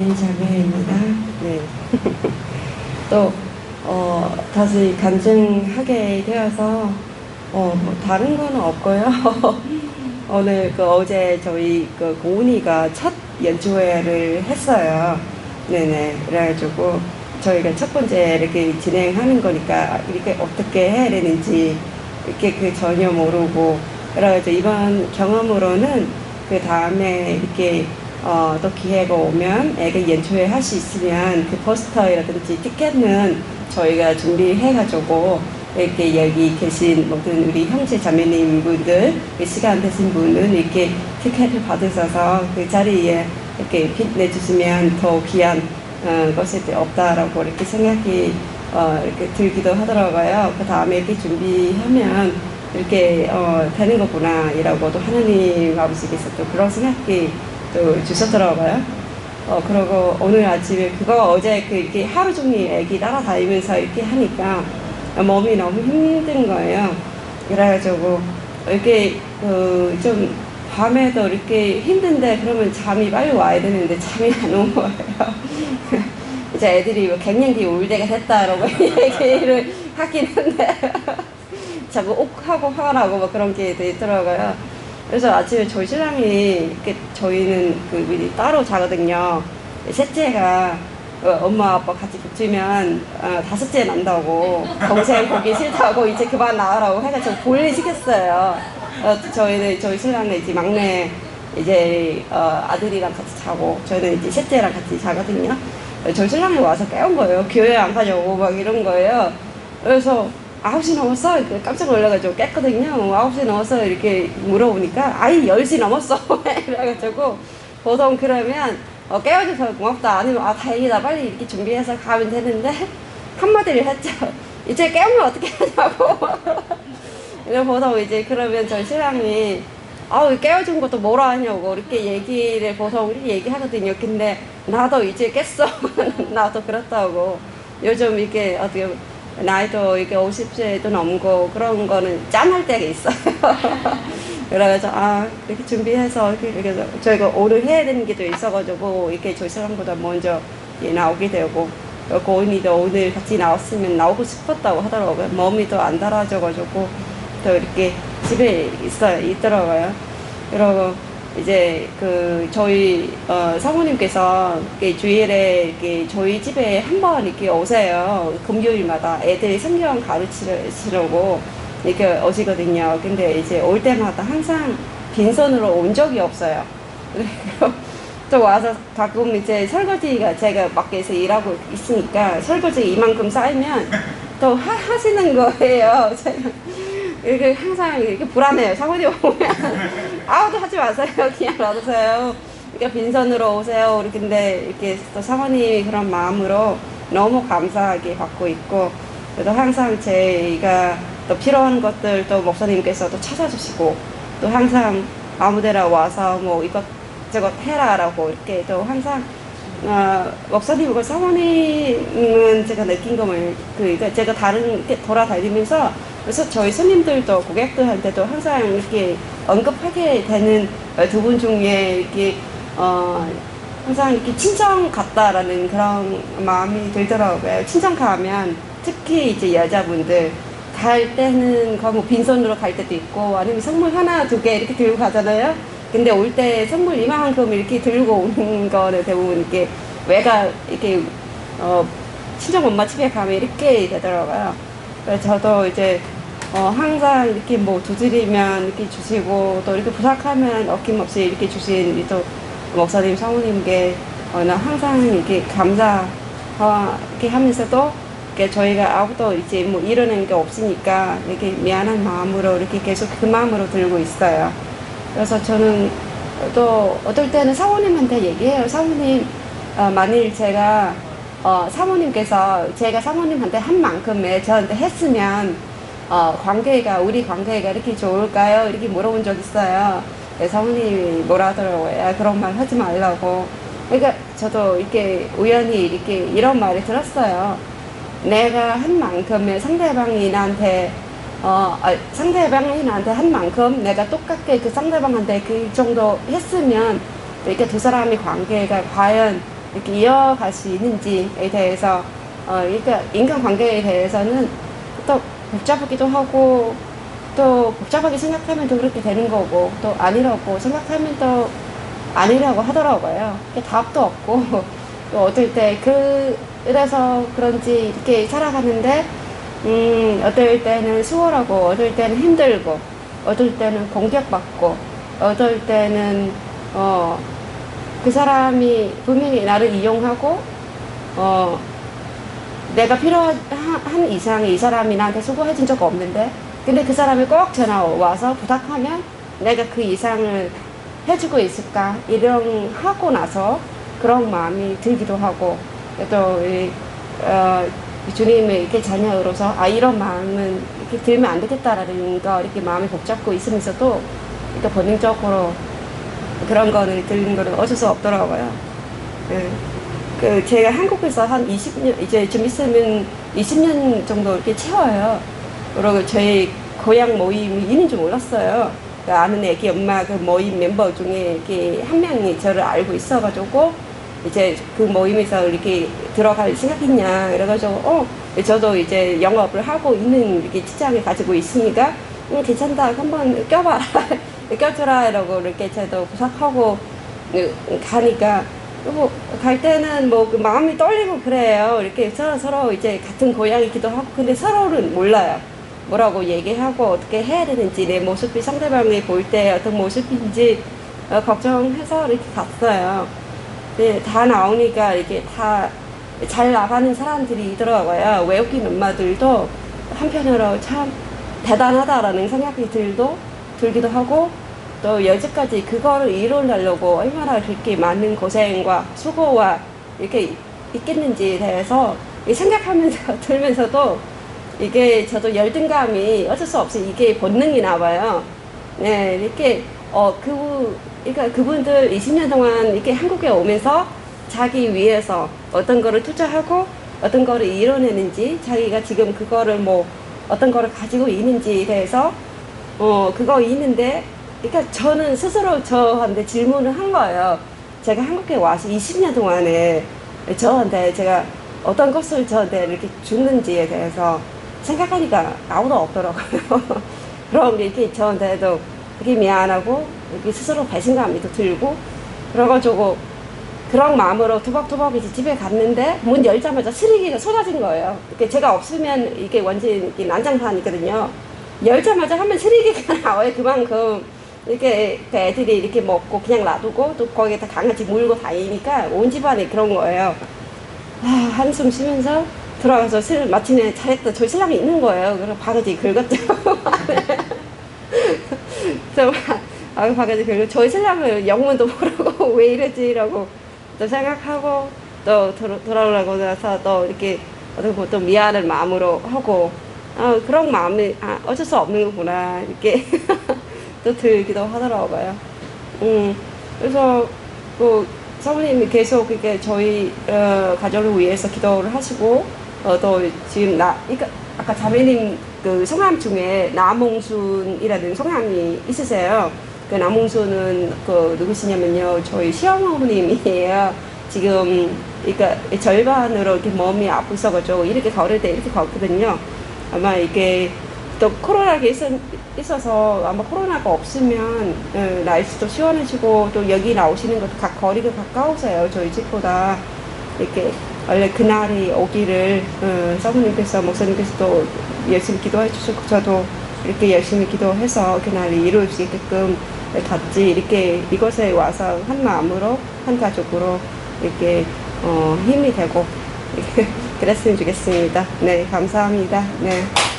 자매입니다. 네. 또, 어, 다시 간증하게 되어서, 어, 뭐 다른 거는 없고요. 오늘 그 어제 저희 그 고은이가 첫 연주회를 했어요. 네네. 그래가지고 저희가 첫 번째 이렇게 진행하는 거니까 이렇게 어떻게 해야 되는지 이렇게 그 전혀 모르고 그래가지고 이번 경험으로는 그 다음에 이렇게 어, 또 기회가 오면 애가 연주회 할수 있으면 그 포스터라든지 티켓은 저희가 준비해가지고 이렇게 여기 계신 모든 우리 형제 자매님 분들 그 시간 되신 분은 이렇게 티켓을 받으셔서 그 자리에 이렇게 빛내주시면 더 귀한 어, 것이 없다라고 이렇게 생각이 어, 이렇게 들기도 하더라고요. 그 다음에 이렇게 준비하면 이렇게 어, 되는 거구나 이라고 또 하나님 아버지께서 또 그런 생각이 또 주셨더라고요. 어, 그러고 오늘 아침에 그거 어제 그 이렇게 하루 종일 애기 따라다니면서 이렇게 하니까 몸이 너무 힘든 거예요. 그래가지고 이렇게 그 좀 밤에도 이렇게 힘든데 그러면 잠이 빨리 와야 되는데 잠이 안 온 거예요. 이제 애들이 뭐 갱년기 올 때가 됐다 라고 얘기를 하긴 한데 자꾸 욱하고 화가 나고 막 그런 게 있더라고요. 그래서 아침에 저희 신랑이 이렇게 저희는 그 미리 따로 자거든요. 셋째가 어, 엄마 아빠 같이 붙이면 어, 다섯째 난다고 동생 보기 싫다고 이제 그만 나으라고 해가지고 볼일 시켰어요. 어, 저희는 저희 신랑은 이제 막내 이제 어, 아들이랑 같이 자고 저희는 이제 셋째랑 같이 자거든요. 저희 신랑이 와서 깨운 거예요. 교회 안 가냐고 막 이런 거예요. 그래서 9시 넘었어? 이렇게 깜짝 놀라가지고 깼거든요. 9시 넘었어? 이렇게 물어보니까 아이 10시 넘었어. 이래가지고 보통 그러면 어, 깨워줘서 고맙다. 아니면 아 다행이다. 빨리 이렇게 준비해서 가면 되는데 한마디를 했죠. 이제 깨우면 어떻게 하냐고. 그래서 보통 이제 그러면 저희 신랑이 아우 깨워준 것도 뭐라 하냐고 이렇게 얘기를 보통 이렇게 얘기하거든요. 근데 나도 이제 깼어. 나도 그렇다고. 요즘 이게 어떻게 나이도 이게 50세도 넘고 그런 거는 짠할 때가 있어요. 그래서 아 이렇게 준비해서 이렇게 저희가 오늘 해야 되는 게 또 있어가지고 이렇게 저희 사람보다 먼저 예, 나오게 되고 고은이도 오늘 같이 나왔으면 나오고 싶었다고 하더라고요. 몸이 더안 달아져가지고 또 이렇게 집에 있어 있더라고요. 그리고 이제 그 저희 어, 사모님께서 이렇게 주일에 이렇게 저희 집에 한 번 이렇게 오세요. 금요일마다 애들 성경 가르치려고 이렇게 오시거든요. 근데 이제 올 때마다 항상 빈손으로 온 적이 없어요. 또 와서 가끔 이제 설거지가 제가 밖에서 일하고 있으니까 설거지 이만큼 쌓이면 또 하, 하시는 거예요. 제가 이렇게 항상 이렇게 불안해요. 사모님 오면 아무도 하지 마세요. 그냥 놔두세요. 그러니까 빈손으로 오세요. 근데 이렇게 또 사모님이 그런 마음으로 너무 감사하게 받고 있고 그래도 항상 제가 또 필요한 것들 또 목사님께서 또 찾아주시고 또 항상 아무데나 와서 뭐 이것 저것 해라라고 이렇게 또 항상 어, 목사님과 사모님은 제가 느낀 거면 그 제가 다른 이렇게 돌아다니면서 그래서 저희 손님들도 고객들한테도 항상 이렇게 언급하게 되는 두 분 중에 이렇게 어 항상 이렇게 친정 같다라는 그런 마음이 들더라고요. 친정 가면 특히 이제 여자분들 갈 때는 거뭐 빈손으로 갈 때도 있고 아니면 선물 하나 두 개 이렇게 들고 가잖아요. 근데 올 때 선물 이만큼 이렇게 들고 오는 거는 대부분 이렇게 외가 이렇게 어 친정 엄마 집에 가면 이렇게 되더라고요. 그래서 저도 이제 어 항상 이렇게 뭐 두드리면 이렇게 주시고 또 이렇게 부탁하면 어김없이 이렇게 주신 우리 또 목사님 사모님께 어, 나 항상 이렇게 감사 어, 이렇게 하면서도 이렇게 저희가 아무도 이제 뭐 이러는 게 없으니까 이렇게 미안한 마음으로 이렇게 계속 그 마음으로 들고 있어요. 그래서 저는 또 어떨 때는 사모님한테 얘기해요. 사모님, 어, 만일 제가 어, 사모님께서 제가 사모님한테 한 만큼의 저한테 했으면 어, 관계가 우리 관계가 이렇게 좋을까요? 이렇게 물어본 적 있어요. 네, 사모님이 뭐라 하더라고요. 야, 그런 말 하지 말라고. 그러니까 저도 이렇게 우연히 이렇게 이런 말을 들었어요. 내가 한 만큼의 상대방이 나한테 어, 아, 상대방이 나한테 한 만큼 내가 똑같게 그 상대방한테 그 정도 했으면 이렇게 두 사람의 관계가 과연 이렇게 이어갈 수 있는지에 대해서 어, 그러니까 인간관계에 대해서는 또 복잡하기도 하고 또 복잡하게 생각하면 또 그렇게 되는 거고 또 아니라고 생각하면 또 아니라고 하더라고요. 답도 없고 또 어떨 때 그, 그래서 그런지 이렇게 살아가는데 음, 어떨 때는 수월하고 어떨 때는 힘들고 어떨 때는 공격받고 어떨 때는 어, 그 사람이 분명히 나를 이용하고 어, 내가 필요한 이상 이 사람이 나한테 수고해 준 적 없는데 근데 그 사람이 꼭 전화 와서 부탁하면 내가 그 이상을 해주고 있을까? 이런 하고 나서 그런 마음이 들기도 하고 또 이, 어, 주님의 이렇게 자녀로서 아 이런 마음은 이렇게 들면 안 되겠다라는 거 이렇게 마음이 복잡고 있으면서도 이렇게 본능적으로 그런 거를 들는 거는 어쩔 수 없더라고요. 예. 그 제가 한국에서 한 20년 이제 좀 있으면 20년 정도 이렇게 채워요. 그리고 저희 고향 모임이 있는 줄 몰랐어요. 그 아는 애기 엄마 그 모임 멤버 중에 이렇게 한 명이 저를 알고 있어가지고 이제 그 모임에서 이렇게 들어갈 생각했냐 그래가지고 어 저도 이제 영업을 하고 있는 이렇게 직장을 가지고 있으니까 음, 괜찮다 한번 껴봐라 껴주라 이러고 이렇게 저도 부탁하고 그, 가니까 뭐, 갈 때는 뭐, 그 마음이 떨리고 그래요. 이렇게 서로, 서로 이제 같은 고향이기도 하고, 근데 서로는 몰라요. 뭐라고 얘기하고 어떻게 해야 되는지, 내 모습이 상대방이 볼 때 어떤 모습인지, 어, 걱정해서 이렇게 갔어요. 네, 다 나오니까 이게 다 잘 나가는 사람들이 있더라고요. 외국인 엄마들도 한편으로 참 대단하다라는 생각이 들도, 들기도 하고, 또 여지까지 그거를 이루려고 얼마나 그렇게 많은 고생과 수고와 이렇게 있겠는지에 대해서 생각하면서 들면서도 이게 저도 열등감이 어쩔 수 없이 이게 본능이 나와요. 네, 이렇게 어 그, 그러니까 그분들 20년 동안 이렇게 한국에 오면서 자기 위해서 어떤 거를 투자하고 어떤 거를 이뤄내는지 자기가 지금 그거를 뭐 어떤 거를 가지고 있는지에 대해서 어 그거 있는데 그러니까 저는 스스로 저한테 질문을 한 거예요. 제가 한국에 와서 20년 동안에 저한테 제가 어떤 것을 저한테 이렇게 줬는지에 대해서 생각하니까 아무도 없더라고요. 그럼 이렇게 저한테도 이렇게 미안하고 이렇게 스스로 배신감이 또 들고 그래가지고 그런 마음으로 투박투박 이제 집에 갔는데 문 열자마자 쓰레기가 쏟아진 거예요. 제가 없으면 이게 이게 난장판이거든요. 열자마자 하면 쓰레기가 나와요. 그만큼 이렇게 그 애들이 이렇게 먹고 그냥 놔두고 또 거기에다 강아지 물고 다니니까 온 집안에 그런 거예요. 아, 한숨 쉬면서 들어가서 실, 마침내 잘했다. 저희 신랑이 있는 거예요. 그래서 바가지 긁었죠. 그래서 막, 아, 바가지 긁고 저희 신랑을 영문도 모르고 왜 이러지라고 또 생각하고 또 돌아, 돌아오라고 나서 또 이렇게 어떻게 보면 또 미안한 마음으로 하고 아, 그런 마음이 아, 어쩔 수 없는 거구나 이렇게 또 들기도 하더라고요. 음, 그래서 그 사모님이 계속 이렇게 저희 어, 가족을 위해서 기도를 하시고 어, 또 지금 나 그러니까 아까 자매님 그 성함 중에 남홍순이라는 성함이 있으세요. 그 남홍순은 그 누구시냐면요 저희 시어머님이에요. 지금 그러니까 절반으로 이렇게 몸이 아프셔가지고 이렇게 걸을 때 이렇게 걷거든요. 아마 이게 또 코로나가 있, 있어서 아마 코로나가 없으면 어, 날씨도 시원해지고 또 여기 나오시는 것도 각 거리가 가까우세요 저희 집보다 이렇게 원래 그날이 오기를 어, 사모님께서 목사님께서 또 열심히 기도해 주시고 저도 이렇게 열심히 기도해서 그날이 이룰 수 있게끔 같이 이렇게 이곳에 와서 한 마음으로 한 가족으로 이렇게 어, 힘이 되고 이렇게 그랬으면 좋겠습니다. 네 감사합니다. 네.